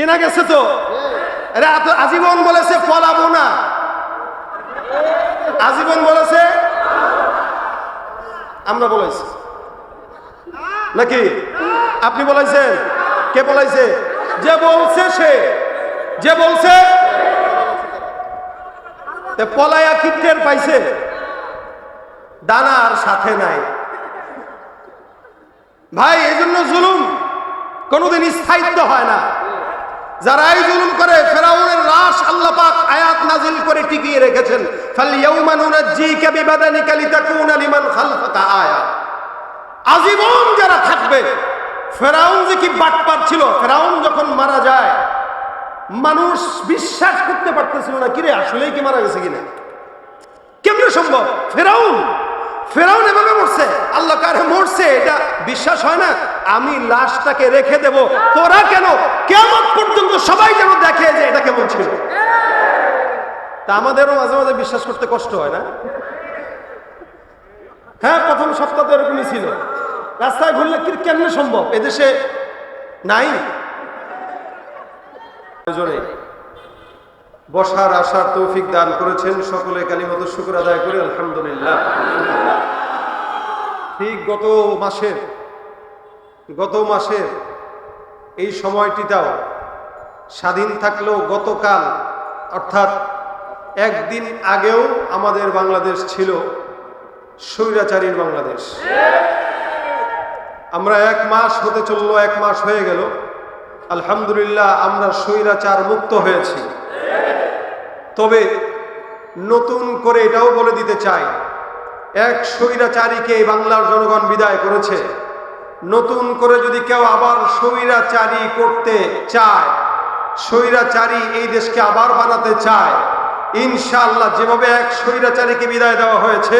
চেনা গেছে তো? আজীবন বলেছে পলাবো না। আজীবন বলেছে? আমরা বলেছি। নাকি? আপনি বলাইছেন কে বলাইছে যে বলছে সে। যে বলছে? পলায়া কিটের পাইছে। দানার সাথে নাই। ভাই এই জন্য জুলুম কোনোদিন স্থায়িত্ব হয় না। যারা এই জুলুম করে, ফেরাউনের লাশ আল্লাহ পাক আয়াত নাজিল করে টিকিয়ে রেখেছেন। ফাল ইয়াউমা নুনাজ্জিকা বিবাদানিকা লিতাকুনা লিমান খালফাকা আয়া। আজীবন যারা থাকবে, ফেরাউন যে কি বাটপার ছিল, ফেরাউন যখন মারা যায়, মানুষ বিশ্বাস করতে পারতেছিল না, কিরে, আসলেই কি মারা গেছে কিনা? কেমনে সম্ভব? ফেরাউন ফেরাউন এভাবে মরছে। আল্লাহ কারে মরছে, এটা বিশ্বাস হয় না। আমি লাশটাকে রেখে দেব। তোরা কেন কেমন পর্যন্ত সবাই যেন দেখে যে এটা কেমন ছিল। তা আমাদেরও মাঝে মাঝে বিশ্বাস করতে কষ্ট হয় না? হ্যাঁ প্রথম সপ্তাহ তো এরকমই ছিল। রাস্তায় ঘুরলে কি কেমনে সম্ভব? এদেশে নাই। জোরে। বসার আসার তৌফিক দান করেছেন। সকলে কালিমত শুক্র আদায় করে, আলহামদুলিল্লাহ। ঠিক গত মাসের গত মাসের এই সময়টিটাও স্বাধীন থাকলেও গতকাল, অর্থাৎ একদিন আগেও আমাদের বাংলাদেশ ছিল স্বৈরাচারীর বাংলাদেশ। আমরা এক মাস হতে চলল, এক মাস হয়ে গেল। আলহামদুলিল্লাহ আমরা স্বৈরাচার মুক্ত হয়েছি। তবে নতুন করে এটাও বলে দিতে চাই, এক স্বৈরাচারীকে বাংলার জনগণ বিদায় করেছে। নতুন করে যদি কেউ আবার স্বৈরাচারী করতে চায়, স্বৈরাচারী এই দেশকে আবার বানাতে চায়, ইনশাআল্লাহ যেভাবে এক স্বৈরাচারীকে বিদায় দেওয়া হয়েছে,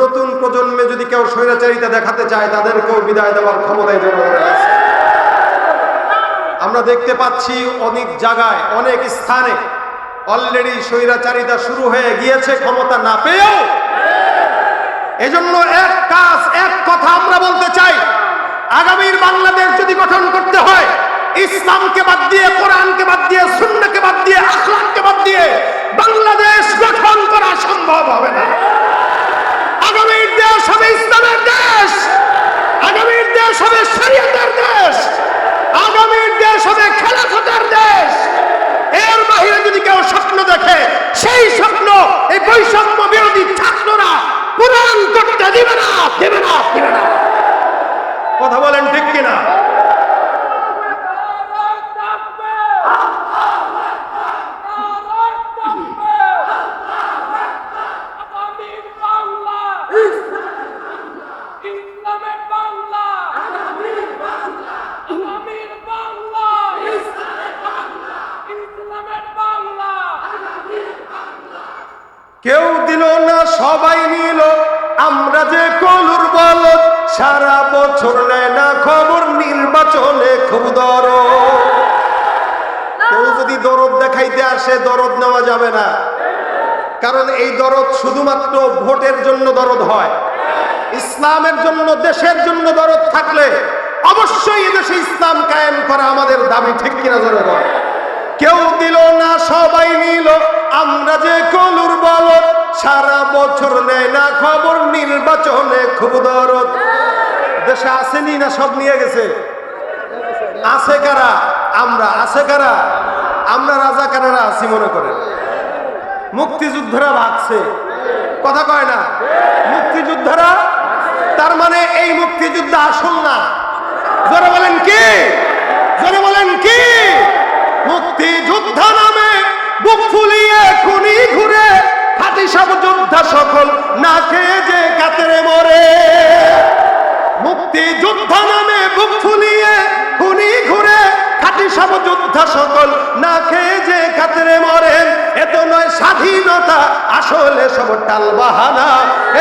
নতুন প্রজন্মে যদি কেউ স্বৈরাচারিতা দেখাতে চায়, তাদেরকেও বিদায় দেওয়ার ক্ষমতায় আমরা দেখতে পাচ্ছি অনেক জায়গায়, অনেক স্থানে অলরেডি স্বৈরাচারিতা শুরু হয়ে গিয়েছে ক্ষমতা না পেয়েও। এজন্য এক কাজ, এক কথা আমরা বলতে চাই। আগামীর বাংলাদেশ যদি গঠন করতে হয়, ইসলামকে বাদ দিয়ে, কোরআনকে বাদ দিয়ে সুন্নাকে বাদ দিয়ে, আখলাককে বাদ দিয়ে বাংলাদেশ গঠন করা সম্ভব হবে না। আগামীর দেশ হবে ইসলামের দেশ। আগামীর দেশ হবে শরীয়তের দেশ। আগামীর দেশ হবে খেলাফতের দেশ। যদি কেউ স্বপ্ন দেখে সেই স্বপ্ন এই বৈষম্য বিরোধী ছাত্ররা পূরণ করতে দিবে না দেবে না কথা বলেন ঠিক কিনা ইসলামের বাংলা আগামীর বাংলা ইসলামের বাংলা কেউ দিল না, সবাই নিল। আমরা যে কলুর বল, সারা বছর নেয় না খবর, নির্বাচনে খুব দর কেউ যদি দরদ দেখাইতে আসে, দরদ নেওয়া যাবে না। কারণ এই দরদ শুধুমাত্র ভোটের জন্য দরদ হয়। ইসলামের জন্য, দেশের জন্য দরদ থাকলে অবশ্যই এদেশে ইসলাম কায়েম করা আমাদের দাবি, ঠিক কিনা জোরে বল? কেউ দিল না, সবাই নিল। আমরা যে কলুর বল সারা বছর নেয় না খবর, নির্বাচনে খুব দরদ। দেশে আসেনি না সব নিয়ে গেছে? আছে কারা? আমরা, আছে কারা? আমরা রাজা রাজাকারেরা আছি মনে করেন। মুক্তিযুদ্ধরা ভাগছে। কথা কয় না? মুক্তিযোদ্ধারা, তার মানে এই মুক্তিযুদ্ধ আসল না। জোরে বলেন কি? জোরে বলেন কি? মুক্তিযুদ্ধ নামে বুক ফুলিয়ে খুনি ঘুরে, খাটি সব যোদ্ধা সকল না খেয়ে যে কাতরে মরে। মুক্তিযুদ্ধ নামে বুক ফুলিয়ে খুনি ঘুরে, খাটি সব যোদ্ধা সকল না খেয়ে যে কাতরে মরে। এত নয় স্বাধীনতা, আসলে সব টাল বাহানা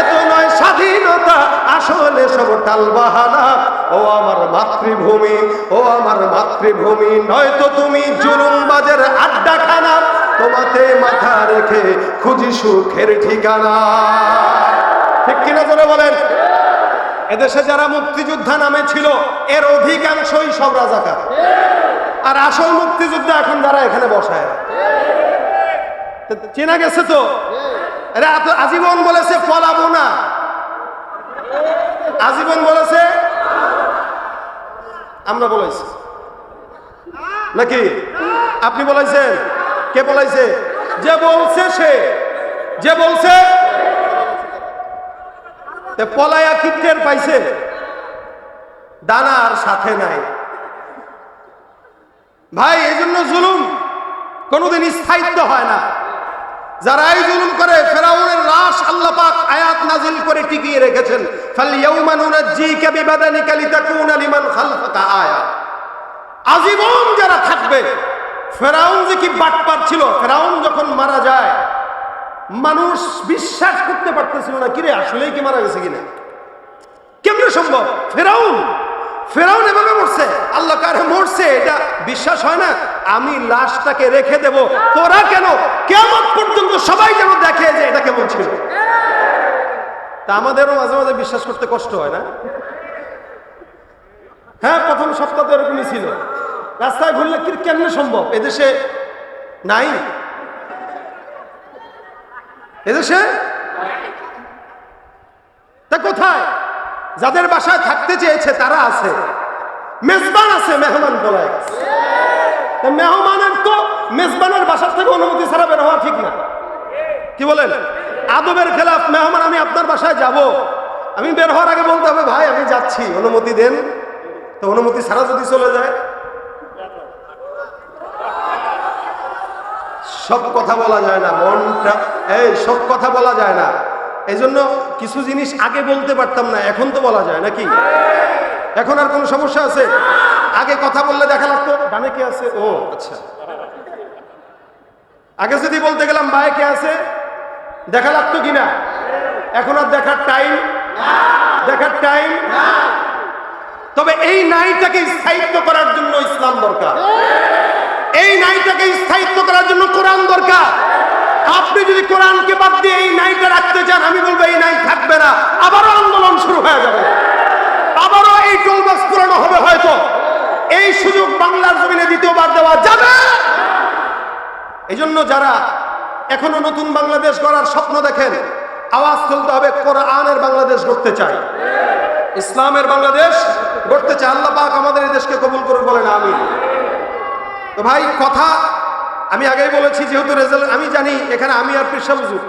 এত নয় স্বাধীনতা আসলে সব টাল বাহানা ও আমার মাতৃভূমি, ও আমার মাতৃভূমি, নয়তো তুমি জুলুমবাজের আড্ডাখানা তোমাতে মাথা রেখে খুঁজি সুখের ঠিকানা। ঠিক কিনা জোরে বলেন? এদেশে যারা মুক্তিযোদ্ধা নামে ছিল, এর অধিকাংশই সব রাজাকার। আর আসল মুক্তিযুদ্ধ এখন যারা এখানে বসায় চেনা গেছে তো? আজীবন বলেছে, পলাবো না। আজীবন বলেছে? আমরা বলেছি। নাকি? আপনি বলাইছেন কে বলাইছে যে বলছে সে। যে বলছে? পলায়া কি টের পাইছে? দানার সাথে নাই। ভাই এই জন্য জুলুম কোনোদিন স্থায়িত্ব হয় না। যারা এই জুলুম করে, ফেরাউনের লাশ আল্লাহ পাক আয়াত নাজিল করে টিকিয়ে রেখেছেন। ফাল ইয়াউমা নুনাজ্জিকা বিবাদানিকা লিতাকুনা লিমান খালফাকা আয়া। আজীবন যারা থাকবে, ফেরাউন যে কি বাটপার ছিল, ফেরাউন যখন মারা যায়, মানুষ বিশ্বাস করতে পারতেছিল না, কিরে, আসলেই কি মারা গেছে কিনা? কেমনে সম্ভব? ফেরাউন ফেরাউন এভাবে মরছে। আল্লাহ কারে মরছে, এটা বিশ্বাস হয় না। আমি লাশটাকে রেখে দেব। তোরা কেন কেমন পর্যন্ত সবাই যেন দেখে যে এটা কেমন ছিল? তা আমাদেরও মাঝে মাঝে বিশ্বাস করতে কষ্ট হয় না? হ্যাঁ প্রথম সপ্তাহ তো এরকমই ছিল। রাস্তায় ঘুরলে কি কেমনে সম্ভব? এদেশে নাই? এদেশে তা কোথায় যাদের বাসায় থাকতে চেয়েছে, তারা আছে। মেজবান আছে, মেহমান বলায় মেহমানের তো মেজবানের বাসার থেকে অনুমতি ছাড়া বের হওয়া ঠিক না। কি বলেন? আদবের খেলাফ মেহমান, আমি আপনার বাসায় যাব। আমি বের হওয়ার আগে বলতে হবে, ভাই, আমি যাচ্ছি, অনুমতি দেন। তো অনুমতি ছাড়া যদি চলে যায়? সব কথা বলা যায় না, মনটা এই, সব কথা বলা যায় না। এই জন্য কিছু জিনিস আগে বলতে পারতাম না, এখন তো বলা যায়, নাকি? এখন আর কোনো সমস্যা আছে? আগে কথা বললে দেখা লাগতো। ডানে কে আছে? ও আচ্ছা। আগে যদি বলতে গেলাম বায়ে কে আছে, দেখা লাগতো কিনা এখন আর দেখার টাইম দেখার টাইম তবে এই নাইটাকে স্থায়িত্ব করার জন্য ইসলাম দরকার। এই নাইটাকে স্থায়িত্ব করার জন্য কোরআন দরকার। আপনি যদি কোরআনকে বাদ দিয়ে এই নাইটা রাখতে চান, আমি বলব এই নাই থাকবে না। আবারও আন্দোলন শুরু হয়ে যাবে। আবারও এই টোলবাস পুরানো হবে হয়তো। এই সুযোগ বাংলার জমিনে দ্বিতীয়বার দেওয়া যাবে। এই জন্য যারা এখনও নতুন বাংলাদেশ গড়ার স্বপ্ন দেখেন, আওয়াজ তুলতে হবে, কোরআনের বাংলাদেশ গড়তে চাই। ইসলামের বাংলাদেশ গড়তে চাই। আল্লাহ পাক আমাদের এই দেশকে কবুল করুন বলেন আমি তো ভাই, কথা আমি আগেই বলেছি, যেহেতু রেজাল্ট, আমি জানি এখানে আমি আর পেশা বুঝুক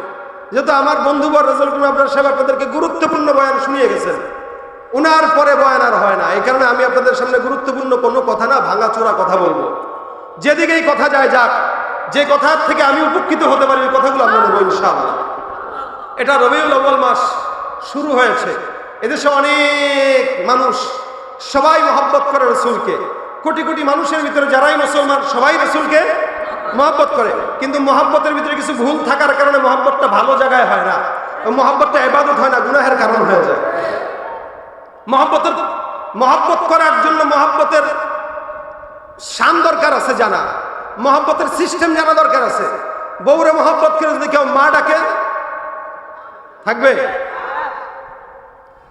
যেহেতু আমার বন্ধুবর রেজাল্ট আপনার সাহেব আপনাদেরকে গুরুত্বপূর্ণ বয়ান শুনিয়ে গেছেন। উনার পরে বয়ান আর হয় না। এই কারণে আমি আপনাদের সামনে গুরুত্বপূর্ণ কোনো কথা না, ভাঙাচোরা কথা বলব। যেদিকেই কথা যায় যাক, যে কথা থেকে আমি উপকৃত হতে পারি, ওই কথাগুলো আমরা নেব ইনশাআল্লাহ। এটা রবিউল আউ্বাল মাস শুরু হয়েছে। এদেশে অনেক মানুষ, সবাই মহব্বত করে রসুলকে। কোটি কোটি মানুষের ভিতরে যারাই মুসলমান, সবাই রসুলকে মহব্বত করে। কিন্তু মহব্বতের ভিতরে কিছু ভুল থাকার কারণে মহব্বতটা ভালো জায়গায় হয় না। মহব্বতটা এবাদত হয় না, গুনাহের কারণ হয়ে যায়। মহব্বতের মহব্বত করার জন্য মহব্বতের শান দরকার আছে জানা। মহব্বতের সিস্টেম জানা দরকার আছে। বউরে মহব্বত করে যদি কেউ মা ডাকে, থাকবে?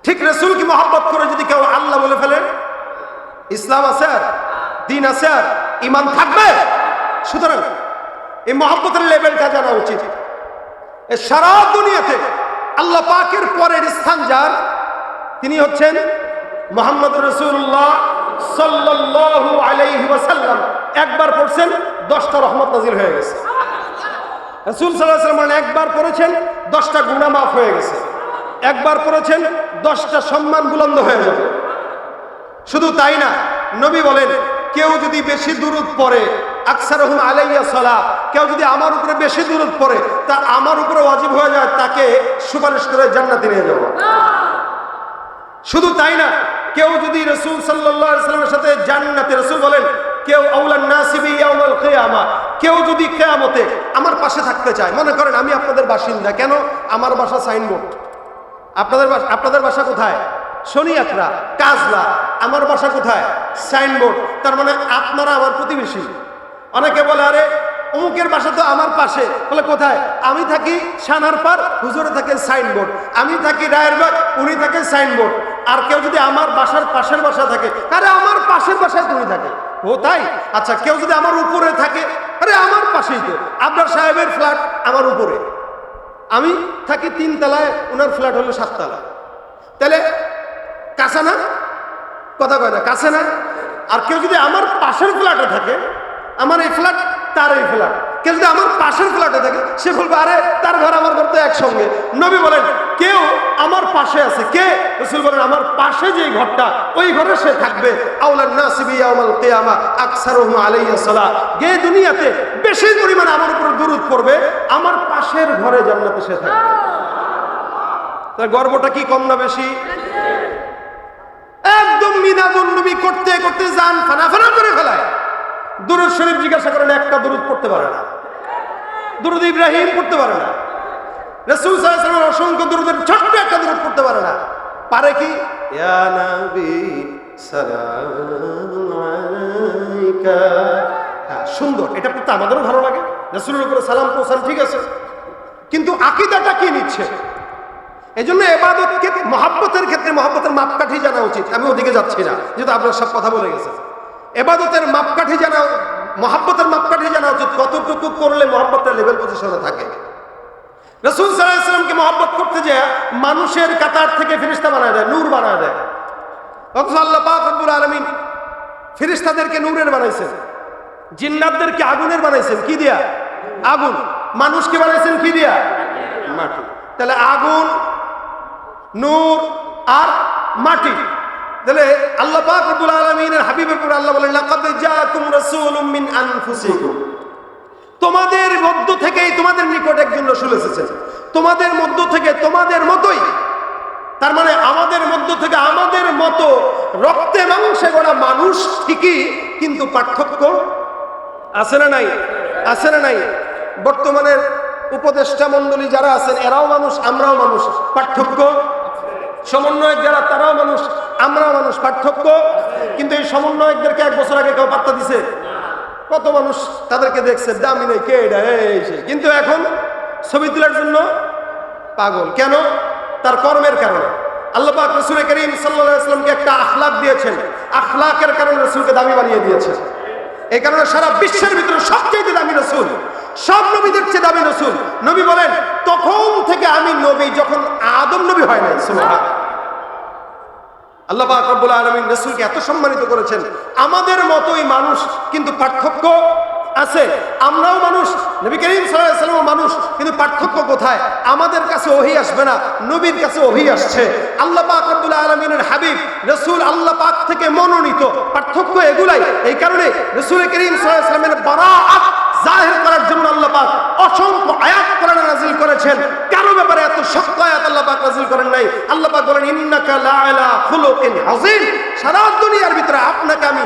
ঠিক রসুল কি মহব্বত করে যদি কেউ আল্লাহ বলে ফেলে? ইসলাম আছে? আর দিন আছে? আর ইমান থাকবে? সুতরাং এই মহব্বতের লেভেলটা জানা উচিত। সারা দুনিয়াতে আল্লাহ পাকের পরের স্থান যার, তিনি হচ্ছেন মোহাম্মদ রসুল্লাহ সাল্লাল্লাহু আলাইহি ওয়াসাল্লাম। একবার পড়ছেন, দশটা রহমত নাজিল হয়ে গেছে। রসুল সাল্লাহ একবার পড়েছেন, দশটা গুণা মাফ হয়ে গেছে। একবার পড়েছেন, দশটা সম্মান বুলন্দ হয়ে যাবে। শুধু তাই না, নবী বলেন, কেউ যদি বেশি দূরত পড়ে আকসার রহম আলাইয়া সলা কেউ যদি আমার উপরে বেশি দূরত পড়ে, তা আমার উপরে অজীব হয়ে যায়, তাকে সুপারিশ করে জান্নাতে নিয়ে যাব শুধু তাই না, কেউ যদি রসুল সাল্লাহ সাল্লামের সাথে জান্নাতে রসুল বলেন, কেউ আউলান নাসিবি ইয়াউমাল কিয়ামা কেউ যদি কিয়ামতে আমার পাশে থাকতে চায়, মনে করেন আমি আপনাদের বাসিন্দা, কেন? আমার বাসা সাইনবোর্ড। আপনাদের আপনাদের বাসা কোথায়? শনিয়াত্রা, কাজলা, আমার বাসা কোথায়? সাইনবোর্ড। তার মানে আপনারা আমার প্রতিবেশী। অনেকে বলে, আরে, অমুকের বাসা তো আমার পাশে। বলে, কোথায়? আমি থাকি সানার পার হুজুরে থাকে সাইনবোর্ড। আমি থাকি রায়েরবাগ উনি থাকে সাইনবোর্ড। আর কেউ যদি আমার বাসার পাশের বাসা থাকে, আরে, আমার পাশের বাসায় তুমি থাকে। ও, তাই? আচ্ছা কেউ যদি আমার উপরে থাকে, আরে, আমার পাশেই তো। আপনার সাহেবের ফ্ল্যাট আমার উপরে। আমি থাকি তিন তলায় ওনার ফ্ল্যাট হলো সাততলা। তাহলে, কাছে না? কথা কয় না, কাছে না? আর কেউ যদি আমার পাশের ফ্ল্যাটে থাকে আমার এই ফ্ল্যাট তার এই ফ্ল্যাট কেউ যদি আমার পাশের ফ্ল্যাটে থাকে, সে বলবে, আরে, তার ঘর আমার ঘর তো একসঙ্গে। নবী বলেন, কেউ আমার পাশে আছে। কে? রসুল বলেন, আমার পাশে যে ঘরটা, ওই ঘরে সে থাকবে। আউলান নাসিবি ইয়াউমাল কিয়ামা আকসারুহুম আলাইহিস সালাহ গে দুনিয়াতে বেশি পরিমাণে আমার উপর দরুদ পড়বে, আমার পাশের ঘরে জান্নাতে সে থাকবে। তার গর্বটা কি কম না বেশি? একদম মিনাদুন নবী করতে করতে যান ফানা ফানা করে ফেলায়। দুরুদ শরীফ জিজ্ঞাসা করেন একটা দুরুদ পড়তে পারে না। দুরুদ ইব্রাহিম পড়তে পারে না। রসুল সাল্লাল্লাহু অসংখ্য দুরুদের ছোট্ট একটা দুরুদ পড়তে পারে না। পারে কি? হ্যাঁ, সুন্দর। এটা পড়তে আমাদেরও ভালো লাগে। রসুলের উপরে সালাম পৌঁছান ঠিক আছে। কিন্তু আকিদাটা কি নিচ্ছে? এই জন্য এবাদতকে মহাব্বতের ক্ষেত্রে মহাব্বতের মাপকাঠি জানা উচিত। আমি ওদিকে যাচ্ছি না যেহেতু আপনার সব কথা বলে গেছে। এবাদতের মাপকাঠি জানা মহাব্বতের মাপকাঠি জানা উচিত কতটুকু করলে মহাব্বতের লেভেল পজিশনে থাকে। রসুল সাল্লাহামকে মহাব্বত করতে যে মানুষের কাতার থেকে ফিরিস্তা বানায় দেয়, নূর বানায় দেয়। অথচ আল্লাহ পাক রব্বুল আলমিন ফিরিস্তাদেরকে নূরের বানাইছেন, জিন্নাতদেরকে আগুনের বানাইছেন। কি দিয়া? আগুন। মানুষকে বানাইছেন কি দিয়া? মাটি। তাহলে আগুন, নূর আর মাটি। তাহলে আল্লাহ পাক রব্বুল আলামিনের হাবিবের উপর আল্লাহ বলেন, লাকাদ জাআকুম রাসূলুম মিন আনফুসিকুম। তোমাদের মধ্য থেকেই তোমাদের নিকট একজন রাসূল এসেছে। তোমাদের মধ্য থেকে তোমাদের মতোই, তার মানে আমাদের মধ্য থেকে আমাদের মতো রক্তে মাংসে গড়া মানুষ ঠিকই, কিন্তু পার্থক্য আছে না নাই? আছে না নাই? বর্তমানের উপদেষ্টা মণ্ডলী যারা আছেন, এরাও মানুষ, আমরাও মানুষ, পার্থক্য সমন্বয়ক যারা, তারাও মানুষ। আমরাও মানুষ পার্থক্য, কিন্তু এই সমন্বয়কদেরকে এক বছর আগে কেউ পাত্তা দিছে। কত মানুষ তাদেরকে দেখছে, দামি নেই, কে এটা। কিন্তু এখন ছবি তোলার জন্য পাগল। কেন? তার কর্মের কারণে। আল্লাহ পাক রসুল করিম সাল্লামকে একটা আখলাক দিয়েছেন। আখলাকের কারণে রসুলকে দামি বানিয়ে দিয়েছেন। এই কারণে সারা বিশ্বের ভিতরে সবচেয়ে দামি রসুল, সব নবীদের চেয়ে দামি রসুল। নবী বলেন, তখন থেকে আমি নবী, যখন আদম নবী হয় নাই সুবহান আল্লাহ পাক রব্বুল আলামিন রাসূলকে এত সম্মানিত করেছেন। আমাদের মতোই মানুষ কিন্তু পার্থক্য আছে। আমরাও মানুষ, নবী করিম সাল্লাল্লাহু মানুষ, কিন্তু পার্থক্য কোথায়? আমাদের কাছে ওহী আসবে না, নবীর কাছে ওহী আসছে। আল্লাহ পাক আলামিনের হাবিব, রাসূল আল্লাহ পাক থেকে মনোনীত। পার্থক্য এগুলাই। এই কারণে রাসূল করিম ওয়াসাল্লামের বারাআত জাহির করার জন্য আল্লাহ পাক অসংখ্য আয়াত কোরআনে নাযিল করেছেন। কেন ব্যাপারে এত শক্ত আয়াত আল্লাহ পাক নাযিল করেন নাই। আল্লাহ পাক বলেন, ইন্নাকা লা আলা খুলুকিন আযীম সারা দুনিয়ার ভিতরে আপনাকে আমি